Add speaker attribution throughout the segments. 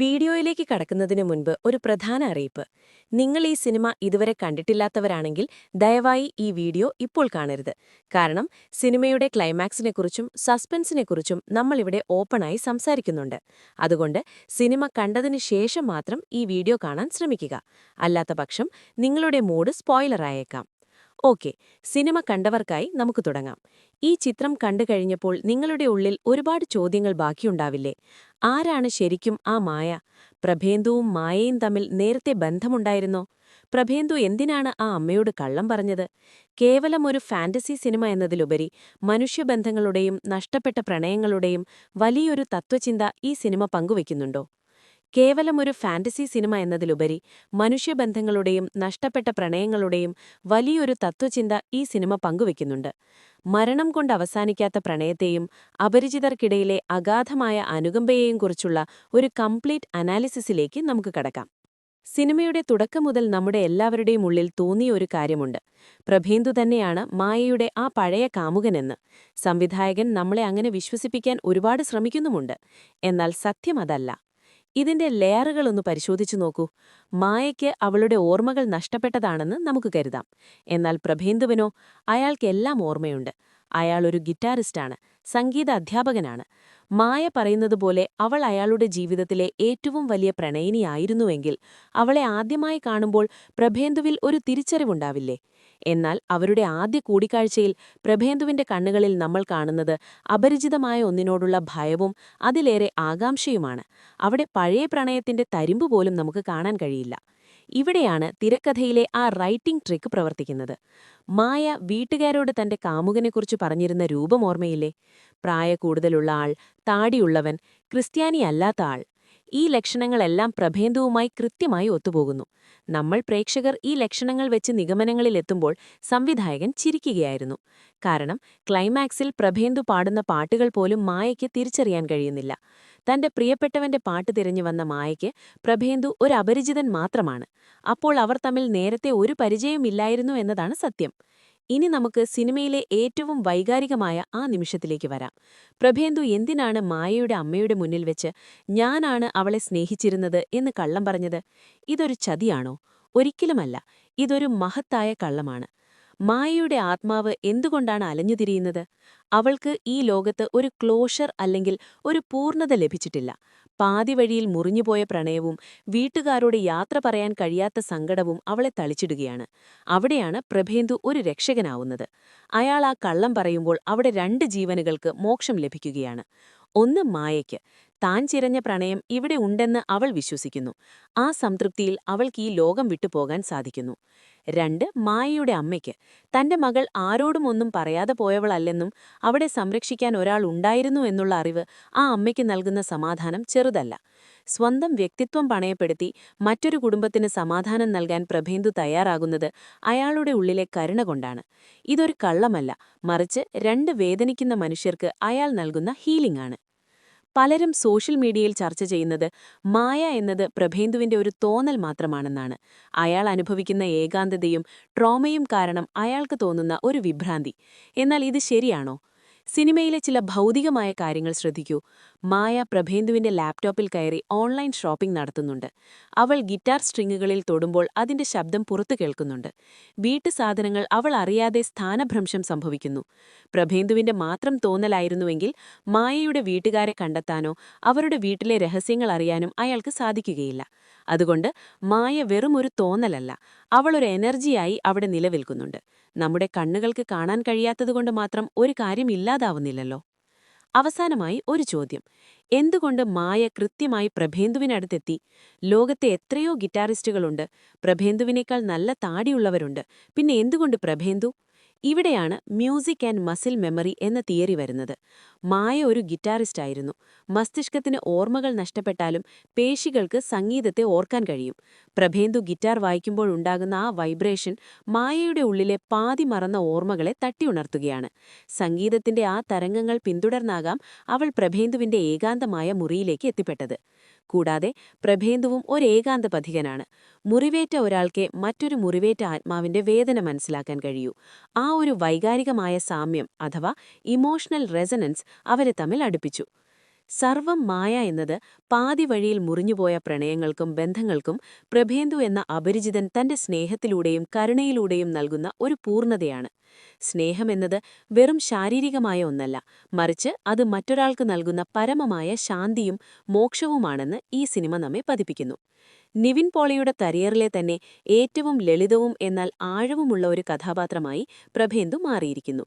Speaker 1: വീഡിയോയിലേക്ക് കടക്കുന്നതിന് മുൻപ് ഒരു പ്രധാന അറിയിപ്പ്. നിങ്ങൾ ഈ സിനിമ ഇതുവരെ കണ്ടിട്ടില്ലാത്തവരാണെങ്കിൽ ദയവായി ഈ വീഡിയോ ഇപ്പോൾ കാണരുത്. കാരണം സിനിമയുടെ ക്ലൈമാക്സിനെക്കുറിച്ചും സസ്പെൻസിനെക്കുറിച്ചും നമ്മളിവിടെ ഓപ്പണായി സംസാരിക്കുന്നുണ്ട്. അതുകൊണ്ട് സിനിമ കണ്ടതിന് ശേഷം മാത്രം ഈ വീഡിയോ കാണാൻ ശ്രമിക്കുക. അല്ലാത്തപക്ഷം നിങ്ങളുടെ മൂഡ് സ്പോയിലറായേക്കാം. ഓക്കെ സിനിമ കണ്ടവർക്കായി നമുക്ക് തുടങ്ങാം. ഈ ചിത്രം കണ്ടു കഴിഞ്ഞപ്പോൾ നിങ്ങളുടെ ഉള്ളിൽ ഒരുപാട് ചോദ്യങ്ങൾ ബാക്കിയുണ്ടാവില്ലേ? ആരാണ് ശരിക്കും ആ മായ? പ്രഭേന്ദുവും മായയും തമ്മിൽ നേരത്തെ ബന്ധമുണ്ടായിരുന്നോ? പ്രഭേന്ദു എന്തിനാണ് ആ അമ്മയോട് കള്ളം പറഞ്ഞത്? കേവലം ഒരു ഫാന്റസി സിനിമ എന്നതിലുപരി മനുഷ്യബന്ധങ്ങളുടെയും നഷ്ടപ്പെട്ട പ്രണയങ്ങളുടെയും വലിയൊരു തത്വചിന്ത ഈ സിനിമ പങ്കുവയ്ക്കുന്നുണ്ടോ കേവലം ഒരു ഫാന്റസി സിനിമ എന്നതിലുപരി മനുഷ്യബന്ധങ്ങളുടെയും നഷ്ടപ്പെട്ട പ്രണയങ്ങളുടെയും വലിയൊരു തത്വചിന്ത ഈ സിനിമ പങ്കുവെക്കുന്നുണ്ട്. മരണം കൊണ്ട് അവസാനിക്കാത്ത പ്രണയത്തെയും അപരിചിതർക്കിടയിലെ അഗാധമായ അനുകമ്പയെയും കുറിച്ചുള്ള ഒരു കംപ്ലീറ്റ് അനാലിസിസിലേക്ക് നമുക്ക് കടക്കാം. സിനിമയുടെ തുടക്കം മുതൽ നമ്മുടെ എല്ലാവരുടെയും ഉള്ളിൽ തോന്നിയ ഒരു കാര്യമുണ്ട്. പ്രഭേന്ദു തന്നെയാണ് മായയുടെ ആ പഴയ കാമുകനെന്ന്. സംവിധായകൻ നമ്മളെ അങ്ങനെ വിശ്വസിപ്പിക്കാൻ ഒരുപാട് ശ്രമിക്കുന്നുമുണ്ട്. എന്നാൽ സത്യം അതല്ല. ഇതിന്റെ ലെയറുകളൊന്ന് പരിശോധിച്ചു നോക്കൂ. മായയ്ക്ക് അവളുടെ ഓർമ്മകൾ നഷ്ടപ്പെട്ടതാണെന്ന് നമുക്ക് കരുതാം. എന്നാൽ പ്രഭേന്ദുവിനോ അയാൾക്കെല്ലാം ഓർമ്മയുണ്ട്. അയാൾ ഒരു ഗിറ്റാറിസ്റ്റാണ്. സംഗീത അധ്യാപകനാണ്. മായ പറയുന്നത് പോലെ അവൾ അയാളുടെ ജീവിതത്തിലെ ഏറ്റവും വലിയ പ്രണയിനിയായിരുന്നുവെങ്കിൽ അവളെ ആദ്യമായി കാണുമ്പോൾ പ്രഭേന്ദുവിൽ ഒരു തിരിച്ചറിവുണ്ടാവില്ലേ? എന്നാൽ അവരുടെ ആദ്യ കൂടിക്കാഴ്ചയിൽ പ്രഭേന്ദുവിന്റെ കണ്ണുകളിൽ നമ്മൾ കാണുന്നത് അപരിചിതമായ ഒന്നിനോടുള്ള ഭയവും അതിലേറെ ആകാംക്ഷയുമാണ്. അവിടെ പഴയ പ്രണയത്തിന്റെ തരിമ്പ് പോലും നമുക്ക് കാണാൻ കഴിയില്ല. ഇവിടെയാണ് തിരക്കഥയിലെ ആ റൈറ്റിംഗ് ട്രിക്ക് പ്രവർത്തിക്കുന്നത്. മായ വീട്ടുകാരോട് തന്റെ കാമുകനെക്കുറിച്ച് പറഞ്ഞിരുന്ന രൂപം ഓർമ്മയില്ലേ? പ്രായ കൂടുതലുള്ള ആൾ താടിയുള്ളവൻ ക്രിസ്ത്യാനിയല്ലാത്ത ആൾ. ഈ ലക്ഷണങ്ങളെല്ലാം പ്രഭേന്ദുവുമായി കൃത്യമായി ഒത്തുപോകുന്നു. നമ്മൾ പ്രേക്ഷകർ ഈ ലക്ഷണങ്ങൾ വെച്ച് നിഗമനങ്ങളിലെത്തുമ്പോൾ സംവിധായകൻ ചിരിക്കുകയായിരുന്നു. കാരണം ക്ലൈമാക്സിൽ പ്രഭേന്ദു പാടുന്ന പാട്ടുകൾ പോലും മായയ്ക്ക് തിരിച്ചറിയാൻ കഴിയുന്നില്ല. തന്റെ പ്രിയപ്പെട്ടവന്റെ പാട്ട് തിരഞ്ഞു വന്ന മായയ്ക്ക് പ്രഭേന്ദു ഒരു അപരിചിതൻ മാത്രമാണ്. അപ്പോൾ അവർ തമ്മിൽ നേരത്തെ ഒരു പരിചയമില്ലായിരുന്നു എന്നതാണ് സത്യം. ഇനി നമുക്ക് സിനിമയിലെ ഏറ്റവും വൈകാരികമായ ആ നിമിഷത്തിലേക്ക് വരാം. പ്രഭേന്ദു എന്തിനാണ് മായയുടെ അമ്മയുടെ മുന്നിൽ വെച്ച് ഞാനാണ് അവളെ സ്നേഹിച്ചിരുന്നത് എന്ന് കള്ളം പറഞ്ഞത്? ഇതൊരു ചതിയാണോ? ഒരിക്കലുമല്ല. ഇതൊരു മഹത്തായ കള്ളമാണ്. മായയുടെ ആത്മാവ് എന്തുകൊണ്ടാണ് അലഞ്ഞുതിരിയുന്നത് അവൾക്ക് ഈ ലോകത്ത് ഒരു ക്ലോഷർ അല്ലെങ്കിൽ ഒരു പൂർണത ലഭിച്ചിട്ടില്ല. പാതിവഴിയിൽ മുറിഞ്ഞുപോയ പ്രണയവും വീട്ടുകാരോട് യാത്ര പറയാൻ കഴിയാത്ത സങ്കടവും അവളെ തളിച്ചിടുകയാണ്. അവിടെയാണ് പ്രഭേന്ദു ഒരു രക്ഷകനാവുന്നത്. അയാൾ ആ കള്ളം പറയുമ്പോൾ അവിടെ രണ്ട് ജീവനുകൾക്ക് മോക്ഷം ലഭിക്കുകയാണ്. ഒന്ന് മായയ്ക്ക്. താൻ ചിരഞ്ഞ പ്രണയം ഇവിടെ ഉണ്ടെന്ന് അവൾ വിശ്വസിക്കുന്നു. ആ സംതൃപ്തിയിൽ അവൾക്ക് ഈ ലോകം വിട്ടുപോകാൻ സാധിക്കുന്നു. രണ്ട് മായയുടെ അമ്മയ്ക്ക്. തന്റെ മകൾ ആരോടും ഒന്നും പറയാതെ പോയവളല്ലെന്നും അവിടെ സംരക്ഷിക്കാൻ ഒരാൾ ഉണ്ടായിരുന്നു എന്നുള്ള അറിവ് ആ അമ്മയ്ക്ക് നൽകുന്ന സമാധാനം ചെറുതല്ല. സ്വന്തം വ്യക്തിത്വം പണയപ്പെടുത്തി മറ്റൊരു കുടുംബത്തിന് സമാധാനം നൽകാൻ പ്രഭേന്ദു തയ്യാറാകുന്നത് അയാളുടെ ഉള്ളിലെ കരുണ കൊണ്ടാണ്. ഇതൊരു കള്ളമല്ല. മറിച്ച് രണ്ട് വേദനിക്കുന്ന മനുഷ്യർക്ക് അയാൾ നൽകുന്ന ഹീലിംഗ് ആണ്. പലരും സോഷ്യൽ മീഡിയയിൽ ചർച്ച ചെയ്യുന്നത് മായ എന്നത് പ്രഭേന്ദുവിന്റെ ഒരു തോന്നൽ മാത്രമാണെന്നാണ്. അയാൾ അനുഭവിക്കുന്ന ഏകാന്തതയും ട്രോമയും കാരണം അയാൾക്ക് തോന്നുന്ന ഒരു വിഭ്രാന്തി. എന്നാൽ ഇത് ശരിയാണോ? സിനിമയിലെ ചില ഭൗതികമായ കാര്യങ്ങൾ ശ്രദ്ധിക്കൂ. മായ പ്രഭേന്ദുവിന്റെ ലാപ്ടോപ്പിൽ കയറി ഓൺലൈൻ ഷോപ്പിംഗ് നടത്തുന്നുണ്ട്. അവൾ ഗിറ്റാർ സ്ട്രിങ്ങുകളിൽ തൊടുമ്പോൾ അതിന്റെ ശബ്ദം പുറത്തു കേൾക്കുന്നുണ്ട്. വീട്ടു സാധനങ്ങൾ അവൾ അറിയാതെ സ്ഥാനഭ്രംശം സംഭവിക്കുന്നു. പ്രഭേന്ദുവിന്റെ മാത്രം തോന്നലായിരുന്നുവെങ്കിൽ മായയുടെ വീട്ടുകാരെ കണ്ടെത്താനോ അവരുടെ വീട്ടിലെ രഹസ്യങ്ങൾ അറിയാനും അയാൾക്ക് സാധിക്കുകയില്ല. അതുകൊണ്ട് മായ വെറും ഒരു തോന്നലല്ല. അവളൊരു എനർജിയായി അവിടെ നിലവിൽക്കുന്നുണ്ട്. നമ്മുടെ കണ്ണുകൾക്ക് കാണാൻ കഴിയാത്തതുകൊണ്ട് മാത്രം ഒരു കാര്യം ഇല്ലാതാവുന്നില്ലല്ലോ. അവസാനമായി ഒരു ചോദ്യം. എന്തുകൊണ്ട് മായ കൃത്യമായി പ്രഭേന്ദുവിനടുത്തെത്തി? ലോകത്തെ എത്രയോ ഗിറ്റാറിസ്റ്റുകളുണ്ട്. പ്രഭേന്ദുവിനേക്കാൾ നല്ല താടിയുള്ളവരുണ്ട്. പിന്നെ എന്തുകൊണ്ട് പ്രഭേന്ദു? ഇവിടെയാണ് മ്യൂസിക് ആൻഡ് മസിൽ മെമ്മറി എന്ന തിയറി വരുന്നത്. മായ ഒരു ഗിറ്റാറിസ്റ്റായിരുന്നു. മസ്തിഷ്കത്തിന് ഓർമ്മകൾ നഷ്ടപ്പെട്ടാലും പേശികൾക്ക് സംഗീതത്തെ ഓർക്കാൻ കഴിയും. പ്രഭേന്ദു ഗിറ്റാർ വായിക്കുമ്പോൾ ഉണ്ടാകുന്ന ആ വൈബ്രേഷൻ മായയുടെ ഉള്ളിലെ പാതി മറന്ന ഓർമ്മകളെ തട്ടിയുണർത്തുകയാണ്. സംഗീതത്തിന്റെ ആ തരംഗങ്ങൾ പിന്തുടർന്നാകാം അവൾ പ്രഭേന്ദുവിന്റെ ഏകാന്തമായ മുറിയിലേക്ക് എത്തിപ്പെട്ടത്. കൂടാതെ പ്രഭേന്ദുവും ഏകാന്ത പഥികനാണ്. മുറിവേറ്റ ഒരാൾക്ക് മറ്റൊരു മുറിവേറ്റ ആത്മാവിന്റെ വേദന മനസ്സിലാക്കാൻ കഴിയൂ. ആ ഒരു വൈകാരികമായ സാമ്യം അഥവാ ഇമോഷണൽ റെസനൻസ് അവരെ തമ്മിൽ അടുപ്പിച്ചു. സർവം മായ എന്നത് പാതി വഴിയിൽ മുറിഞ്ഞുപോയ പ്രണയങ്ങൾക്കും ബന്ധങ്ങൾക്കും പ്രഭേന്ദു എന്ന അപരിചിതൻ തന്റെ സ്നേഹത്തിലൂടെയും കരുണയിലൂടെയും നൽകുന്ന ഒരു പൂർണതയാണ് സ്നേഹമെന്നത് വെറും ശാരീരികമായ ഒന്നല്ല മറിച്ച് അത് മറ്റൊരാൾക്ക് നൽകുന്ന പരമമായ ശാന്തിയും മോക്ഷവുമാണെന്ന് ഈ സിനിമ നമ്മെ പതിപ്പിക്കുന്നു. നിവിൻ പോളിയുടെ തരിയറിലെ തന്നെ ഏറ്റവും ലളിതവും എന്നാൽ ആഴവുമുള്ള ഒരു കഥാപാത്രമായി പ്രഭേന്ദു മാറിയിരിക്കുന്നു.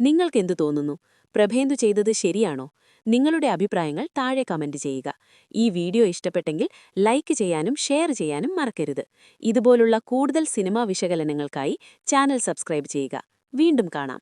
Speaker 1: നിങ്ങൾക്കെന്തു തോന്നുന്നു? പ്രഭേന്ദു ചെയ്തത് ശരിയാണോ? നിങ്ങളുടെ അഭിപ്രായങ്ങൾ താഴെ കമന്റ് ചെയ്യുക. ഈ വീഡിയോ ഇഷ്ടപ്പെട്ടെങ്കിൽ ലൈക്ക് ചെയ്യാനും ഷെയർ ചെയ്യാനും മറക്കരുത്. ഇതുപോലുള്ള കൂടുതൽ സിനിമാ വിശകലനങ്ങൾക്കായി ചാനൽ സബ്സ്ക്രൈബ് ചെയ്യുക. വീണ്ടും കാണാം.